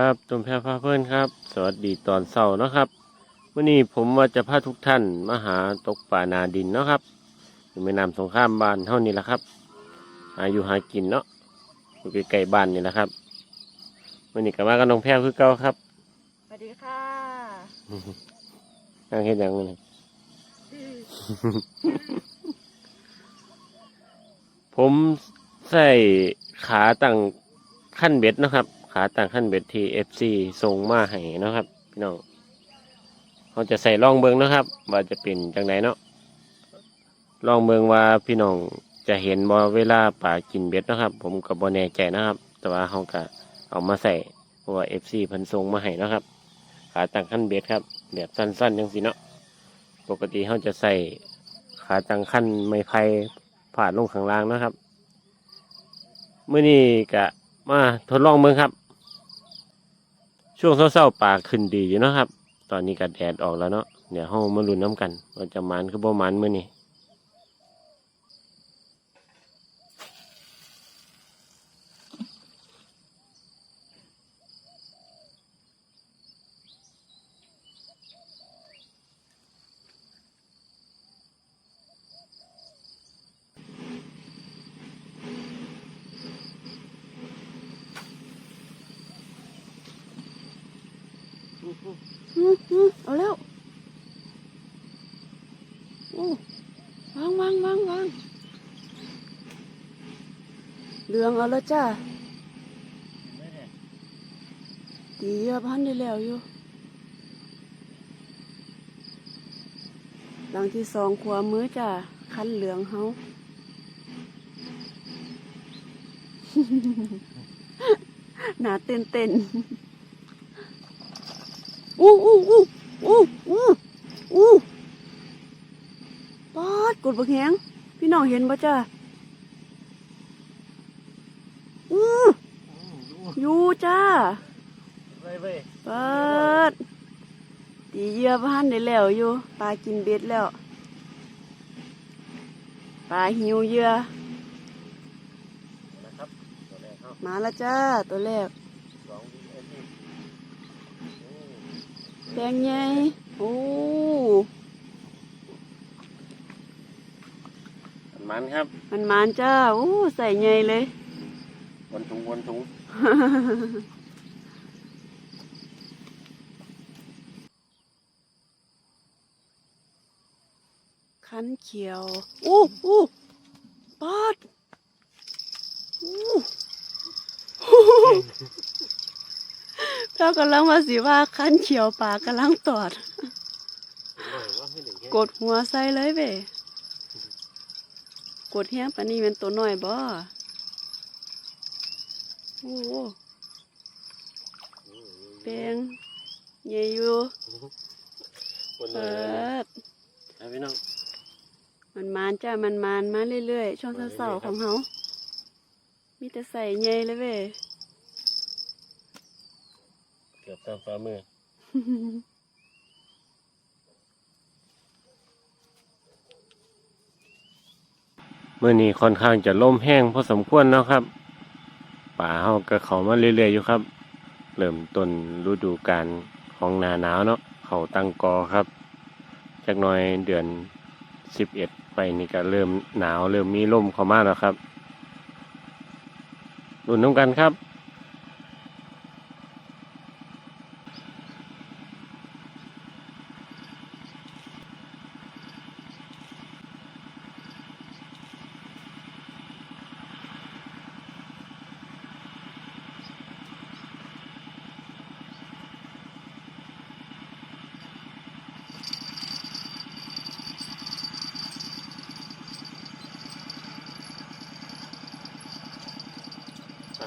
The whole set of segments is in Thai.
ครับตุ่มแพรพาเพื่อนครับ สวัสดีตอนเช้าเนาะครับวันนี้ผมว่าจะพาทุกท่านมาหาตกป่านาดินเนาะครับอยู่แม่น้ำสงครามบ้านเท่านี้แหละครับหาอยู่หากินเนาะอยู่ใกล้ๆบ้านนี่แหละครับวันนี้ก็มากับน้องแพรคือเก่าครับสวัสดีค่ะนั่งเฮ็ดหยังนี่ผมใส่ขาตั้งขั้นเบ็ดเนาะครับ ขาตั้งขั้นเบ็ดที่เอฟซีส่งมาให้นะครับ พี่น้องเขาจะใส่ล่องเบิงนะครับ ว่าจะเป็นจังไดเนาะล่องเบิงว่าพี่น้องจะเห็นบ่เวลาป่ากินเบ็ดนะครับ ผมก็บ่แน่ใจนะครับ แต่ว่าเขาก็เอามาใส่เพราะว่าเอฟซีพิ่นส่งมาให้นะครับ ขาตั้งขั้นเบ็ดครับแบบสั้นๆจังสิเนาะปกติเขาจะใส่ขาตั้งขั้นไม้ไผ่ผ่าดลงข้างล่างนะครับเมื่อนี้กะมาทดลองเมืองครับ ช่วงเศร้าๆป่าขึ้นดีอยู่เนาะครับ ตอนนี้ก็แดดออกแล้วเนาะเดี๋ยวห้องมาลุ้นน้ำกันว่าจะมันคือบ่มันเมื่อนี้ อืมอืมเอาแล้วโอ้วางวางวางวาง เอาแล้วจ้าตีอะพันได้แล้วอยู่ หลังที่สองขวามือจ้าคันเหลืองเฮาหนาเต้นเต้นอู้อู้อู้อู้อู้อู้ปอดกดบักแหงพี่น้องเห็นบ่จ้าอู้ อยู่จ้าเปิดตีเหยื่อบ้านได้แล้วอยู่ปลากินเบ็ดแล้วปลาหิวเหยื่อนะครับตัวแรกครับมาแล้วจ้าตัวแรกสองเอ็มแดงใหญ่โอ้มันครับ มันมานจ้าโอ้ใส่ใหญ่เลยวนถุงวนถุง คันเขียว อู้อู้ปอดอู้เรากำลังมาสิว่าคันเขียวปากกำลังตอด กดหัวใส่เลยเว้ยกดเฮียงปานนี้เป็นตัวน้อยบ่ โอ้โหแปลงใหญ่อยู่วนเลเปิยดนะพี่น้องมันมานจ้ามันมานมาเรื่อยๆช่วงเศร้าๆของเขามีแต่ใส่ใหญ่เลยเว้ย เกือบตามฝ่ามือเมื่อนี้ค่อนข้างจะล่มแห้งพอสมควรเนาะครับ ป่าเฮาก็เขามาเรื่อยๆอยู่ครับ เริ่มต้นฤดูกาลของหนาหนาวเนาะเขาตั้งกอครับจากน้อยเดือนสิบเอ็ดไปนี่ก็เริ่มหนาวเริ่มมีลมเข้ามาแล้วครับรุ่นน้ำกันครับ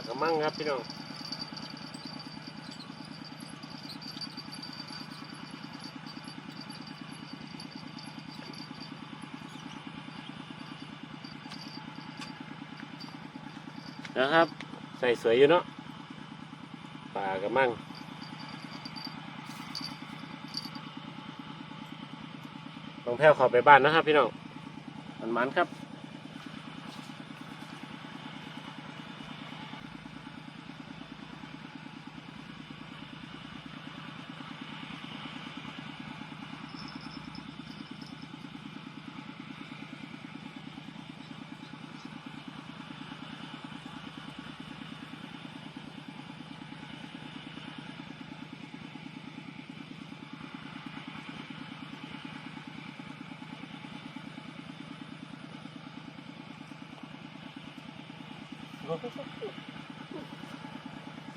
กกระมังครับพี่น้องนะครับ ใส่สวยอยู่เนาะปลากระมังลองแพ้วขอไปบ้านนะครับพี่น้องมันมันครับ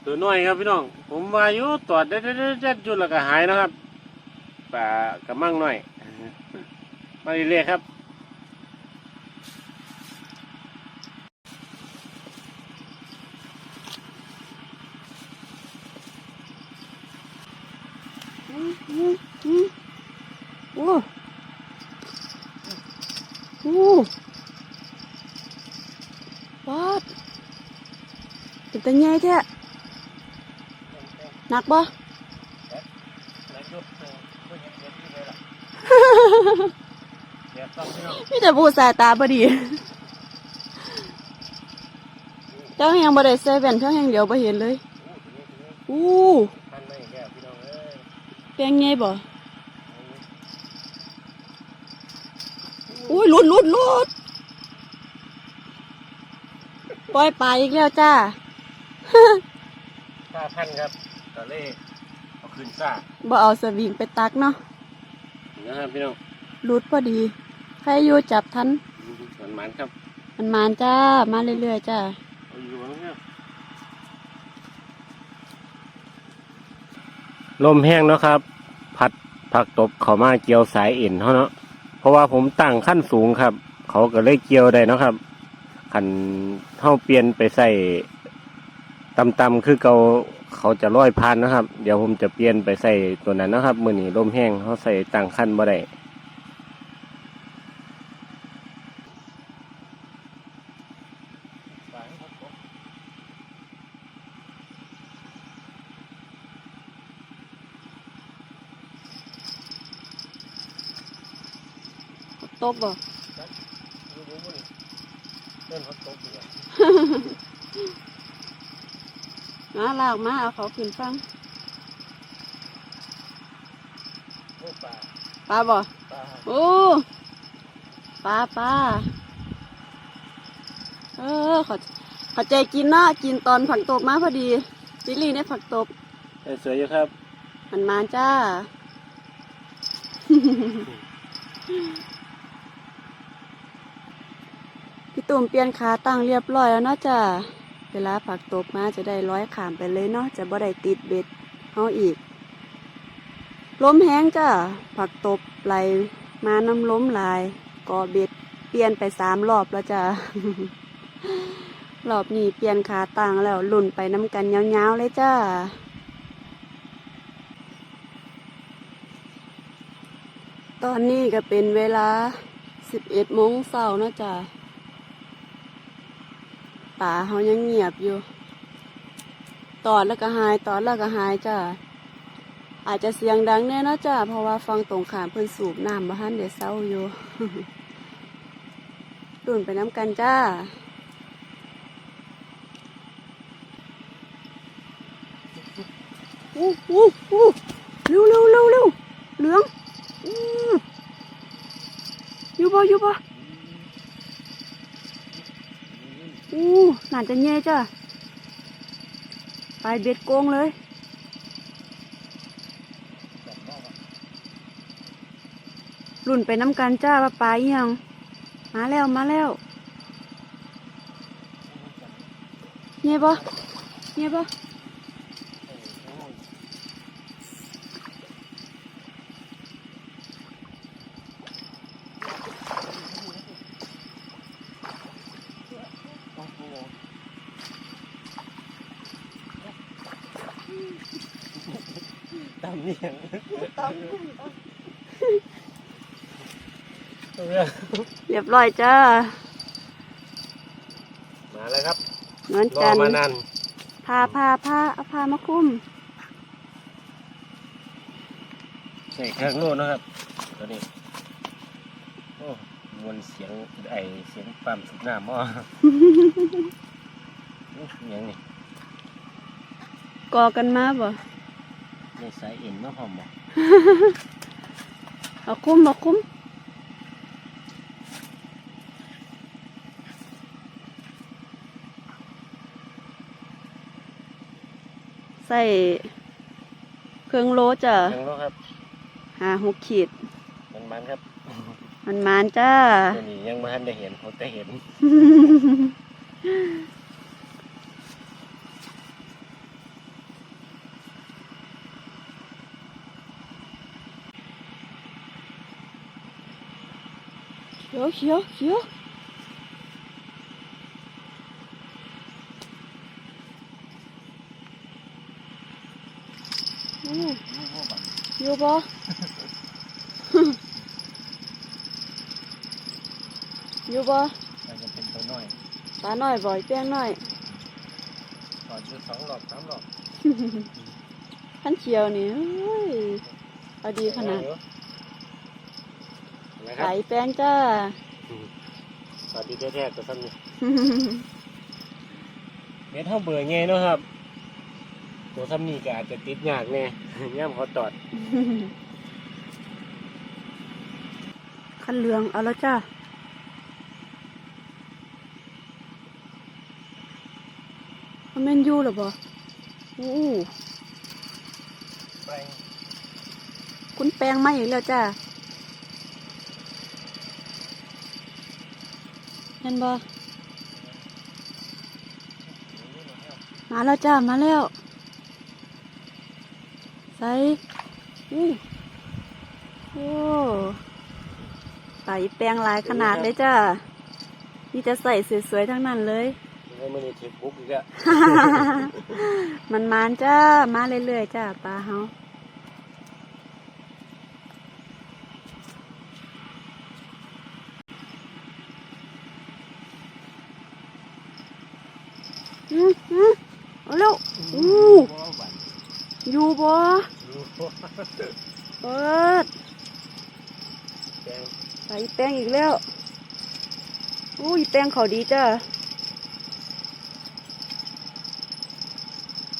ตัวน้อยครับพี่น้อง ผมว่าอยู่ตอดได้ได้ได้จุดแล้วก็หายนะครับป่ากระมังน้อย มาเรื่อยๆครับ อืมอืมอืมโอ้โอ้วัด เป็นตาใหญ่แท้หนักบ่มีแต่บูสายตาบดี เจ้าแหงบ่ได้ใส่แว่นเจ้าแหงเดียวบ่เห็นเลย อู้แปลงไงบ่อุ้ยหลุดหลุดหลุดปล่อยปลาอีกแล้วจ้า ซ่าพันครับตะเล่เอาขึ้นซ่าบ่เอาสวิงไปตักเนาะนะครับพี่น้องหลุดพอดี ใครอยู่จับทันมันมันๆครับมันมานจ้า มาเรื่อยๆจ้า เอาอยู่บ้างครับลมแห้งเนาะครับพัดผักตบเขามาเกี่ยวสายเอ็นเขาเนาะเพราะว่าผมตั้งขั้นสูงครับ เขาก็เลยเกี่ยวได้เนาะครับขันเท่าเปลี่ยนไปใส่ ต่ำๆคือเขาเขาจะร้อยพันนะครับ เดี๋ยวผมจะเปลี่ยนไปใส่ตัวนั้นนะครับ มือนี้ลมแห้งเขาใส่ตั้งขั้นบ่ได้ตบบ่เล่นพัดตบอยู่ มาลากมาเอาเขาขึ้นฟังโอ้ป่าปลาบ่ป่าโอ้ปลาปลาเออเขอขอใจกินเนาะกินตอนผักตบมาพอดีจิลลี่ในผักตบสวยอยู่ครับมันมาจ้าพี่ตุ่มเปลี่ยนขาตั้งเรียบร้อยแล้วเนาะจ้าเวลาผักตบมาจะได้ร้อยขามไปเลยเนาะจะบ่ได้ติดเบ็ดเฮาอีกล้มแห้งจ้าผักตบไหลมาน้ำล้มลายก่อเบ็ดเปลี่ยนไปสามรอบแล้วจ้ารอบนี้เปลี่ยนขาตั้งแล้วหลุ่นไปน้ำกันยาวๆเลยจ้าตอนนี้ก็เป็นเวลาสิบเอ็ดโมงเช้านะจ้ะ ป่าเขายังเงียบอยู่ ตอดแล้วก็หายตอดแล้วก็หายจ้ะอาจจะเสียงดังแน่นะจ้ะเพราะว่าฟังตรงขามเพิ่นสูบน้ำบ้านเดี๋ยวเศร้าอยู่ตุ่นไปน้ำกันจ้าอู้อู้อู้เร็วเร็วเร็วเร็วเหลืองอืมอยู่บ่อยู่บ่ อู้น่าจะเย่จ้ะไปเบ็ดโกงเลยหลุ่นไปน้ำกันจ้าว่าปลายัง มาแล้วมาแล้วเงยบ่เงี้ยบ่ เรียบร้อยจ้า มาแล้วครับเหมือนรอกันมานานพาพาพาเอาพามาคุ้มใช่เครื่องโน่นนะครับตัวนี้โอ้มวนเสียงไอเสียงปั๊มสุดน้ำอะอื้อหยังนี่กอกันมาบ่ในสายเอ็นมาพร้อมบ่ เอาคุ้มเอาคุ้มใส่เครื่องโลจ้ะยังโน่ครับหาหกขีด มันมันครับมันมานจ้า ตัวนี้ยังไม่ทันได้เห็นผมแต่เห็น ขียวเขียวเขียวอู้อยู่บ่อยู่บ่อาจจะเป็น ตัวน้อยปลาน้อยบ่อยเปี้ยงน้อยต่อจุดสองหลอกสามหลอกขันเขียวนี่เอ้ยเอาดีขนาดนะคไหลรับแป้งจ้าสวัสดีแท้ๆตัวซ้ำนี่เม็ดเท่าเบื่อไงเนาะครับ ตัวซ้ำนี่ก็อาจจะติดยากแน่ย่ำเขาตอดขันเหลืองเอาแล้วจ้ามันเมนอยูหรอบ่อู้ไปคุณแปลงมาอีกแล้วจ้า ห็นบ่มาแล้วจ้า มาแล้วใส่อู้โอ้ใส่แปลงหลายขนาดเลยจ้านี่จะใส่สวยๆทั้งนั้นเลยไม่ไม่ได้เทปบุ๊กอีกแล้วมันมานจ้า มาเรื่อยๆจ้าปลาเฮา อืมอืมเอาเร็วอู้อยู่บ่เปิดใส่แป้งอีกแล้วอู้ยแป้งเขาดีจ้า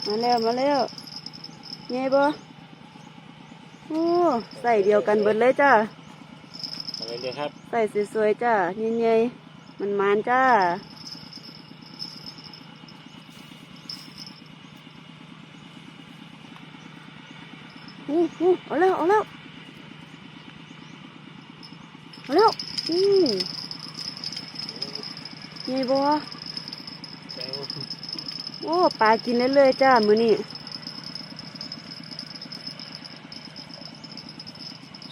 มาแล้วมาแล้วไงบ่โอ้ใส่เดียวกันเบิดเลยจ้าอะไรเลยครับ ใส่สวยๆจ้าใหญ่ๆมันมานจ้า อู้หูเอาแล้วเอาแล้วเอาแล้วอู้ไงบ่แปลงโอ้ปลากินเรื่อยๆจ้ามื้อนี้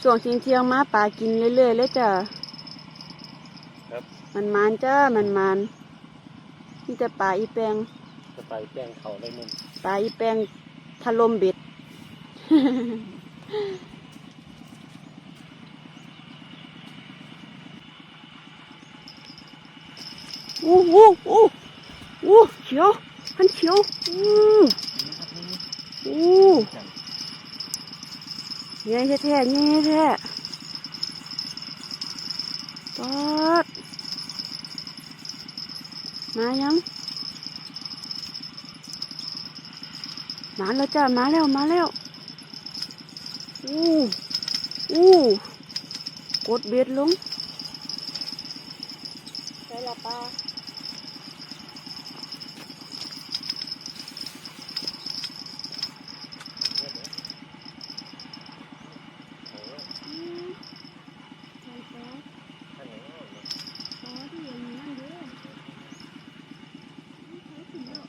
ช่วงเที่ยงๆมาปลากินเรื่อยๆเลยจ้าครับมันมานจ้ามันมานมีแต่ปลาอีแปงจะไปแป้งเขาได้นุ่มปลาอีแปงถล่มเบ็ด อู้อู้อู้อู้เขียวพันเขียวอู้อู้เงี้ยแท้ๆเงี้ยแท้ป อู้อู้กดเบ็ดลงใส่ละปลาอืมใส่ปลาปลาที่อยู่ในนั่นเด้ออืมใส่ถึงแล้ว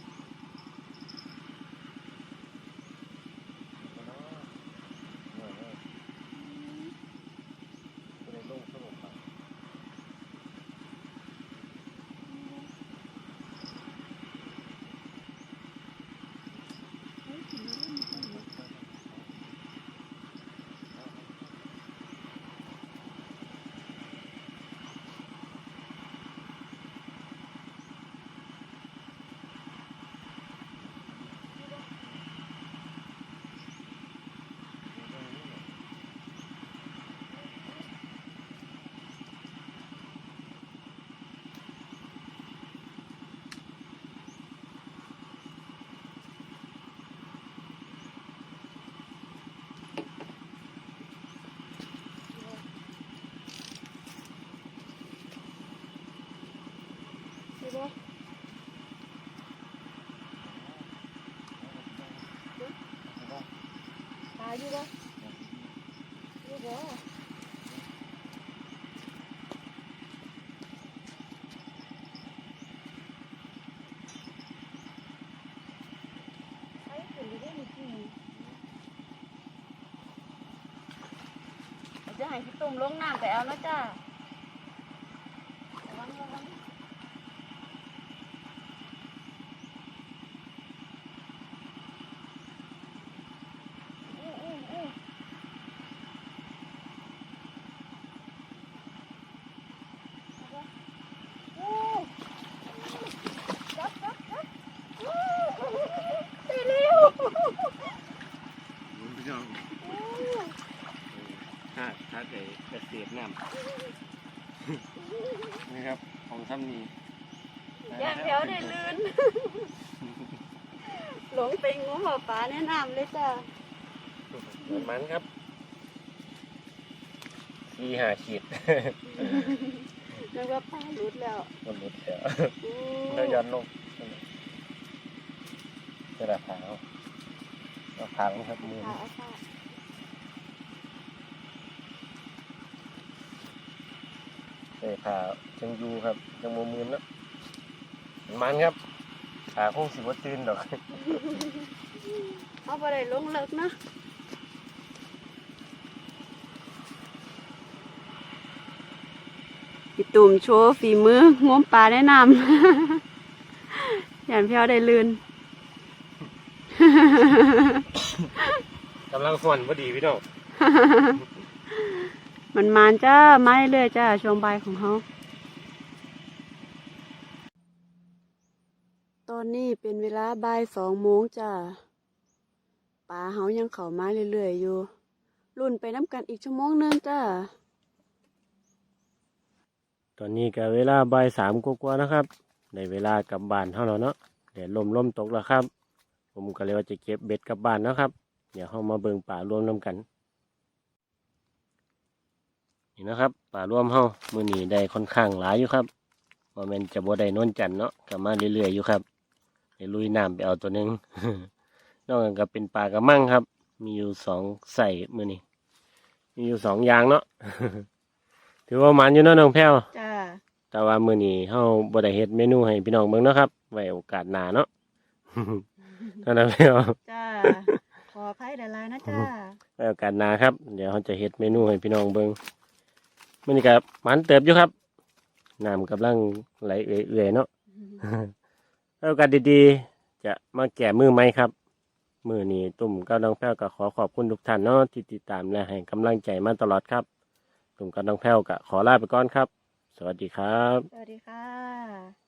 อยู่ บ่ตายอยู่บ่อยู่บ่ไอ้ขึ้นอยู่ได้นี่จริงเดี๋ยวจะให้พี่ตุ่มลงน้ำไปเอานะจ้า ถ้าถ้า เกิดเกษตรน้ำนะครับ ของทำนี้ย่างเดียวได้ลื่น หลงไปงูหัวปลาแนะนำเลยจ้ะเหมือนมันครับสี่หาขีดนึกว่าปลาหลุดแล้วมันหลุดแล้วอู้แล้วย้อนลงกระดาษขาวเอาพังครับมือ ค่ะเอาค่ะใส่ขาจังยูครับจังโมมืนแล้วมันครับขาคงสิบว่าตื่นดอกเอาไปได้ลงเลิกนะพี่ตุ่มโชว์ฝีมืองมปลาแนะนำ อย่างเพียวได้ลื่นกำลังส่วนพอดีพี่น้อง มันมานจ้าไม้เรื่อยจ้าช่วงบ่ายของเขาตอนนี้เป็นเวลาบ่ายสองโมงจ้าปลาเฮายังเข้ามาเรื่อยๆอยู่ รุ่นไปน้ำกันอีกชั่วโมงนึงจ้าตอนนี้ก็เวลาบ่ายสามกว่าๆนะครับ ในเวลากลับบ้านเท่าแล้วเนาะเดี๋ยวลมล่มตกแล้วครับ ผมก็เลยว่าจะเก็บเบ็ดกลับบ้านนะครับ เดี๋ยวเข้ามาเบิงป่ารวมน้ำกัน นี่นะครับป่ารวมเฮามือนี้ได้ค่อนข้างหลายอยู่ครับว่าแมันจะบ่ได้นวนจันทร์เนาะกลับมาเรื่อยๆอยู่ครับไปลุยน้ำไปเอาตัวหนึงนอกจากก็เป็นปลากระมังครับ มีอยู่สองใส่มือนี้มีอยู่สองอย่างเนาะถือว่ามันอยู่เนาะน้องแพ้วจ้าแต่ว่ามื้อนี้เฮาบ่ได้เฮ็ดเมนูให้พี่น้องเบิ่งเนาะครับ ไว้โอกาสหน้าเนาะเท่านั้นแล้วจ้าขออภัยเดลายนะจ้าไว้โอกาสหน้าครับ เดี๋ยวเราจะเฮ็ดเมนูให้พี่น้องเบิ่ง มื้อนี้ก็มันเติบอยู่ครับน้ำกำลังไหลเอื่อยๆเนาะไว้โอกาสดีๆ จะมาแก่มือไหมครับ มือนี้ตุ่มกับน้องแพ้วก็ขอขอบคุณทุกท่านเนาะที่ติดตามและให้กำลังใจมาตลอดครับ ตุ่มกับน้องแพ้วก็ขอลาไปก่อนครับ สวัสดีครับ สวัสดีค่ะ